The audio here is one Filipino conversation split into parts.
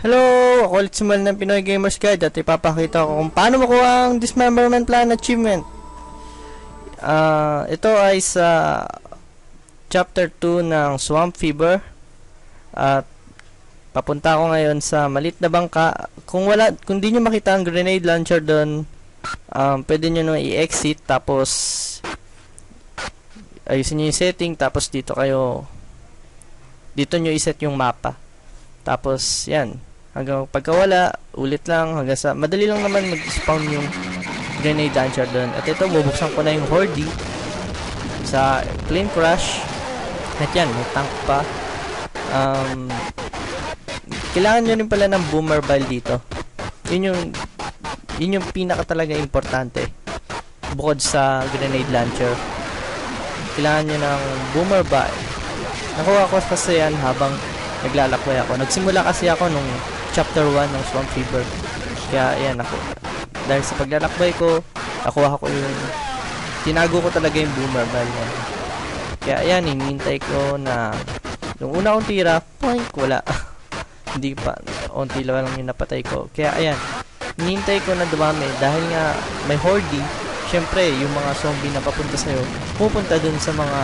Hello! Ako ulit si Mal ng Pinoy Gamers Guide at ipapakita ko kung paano makuha ang Dismemberment Plan Achievement. Ah, ito ay sa chapter 2 ng Swamp Fever at papunta ako ngayon sa malit na bangka. Kung wala, kung di nyo makita ang grenade launcher doon, um, pwede nyo na i-exit tapos ayusin nyo yung setting tapos dito kayo dito nyo iset yung mapa. Tapos, yan. Hanggang pagkawala, ulit lang. Hanggang sa, madali lang naman mag-spawn yung grenade launcher doon. At ito, bubuksan ko na yung Horde sa plane crash. At yan, may tank pa. Um, kailangan nyo rin pala ng boomer bile dito. Yun yung, yun yung pinaka talaga importante. Bukod sa grenade launcher. Kailangan nyo ng boomer bile. Nakuha ko kasi yan habang naglalakbay ako. Nagsimula kasi ako nung chapter 1 ng Swamp Fever. Kaya ayan ako. Dahil sa paglalakbay ko, nakuha ko yung tinago ko talaga yung boomer bell niya. Kaya ayan, hinihintay ko na yung una kong tira, point, wala. Hindi pa, onti lang yung napatay ko. Kaya ayan, hinihintay ko na dumami dahil nga may horde. Syempre, yung mga zombie na papunta sa'yo, pupunta dun sa mga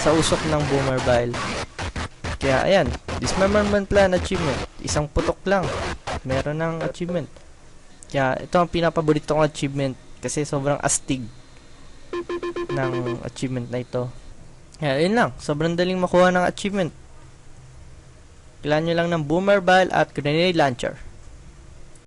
sa usok ng boomer bile. Kaya ayan, dismemberment plan achievement. Isang putok lang. Meron ng achievement. Kaya ito ang pinapaborito kong achievement kasi sobrang astig ng achievement na ito. Kaya yun lang, sobrang daling makuha ng achievement. Kailangan nyo lang ng boomer bile at grenade launcher.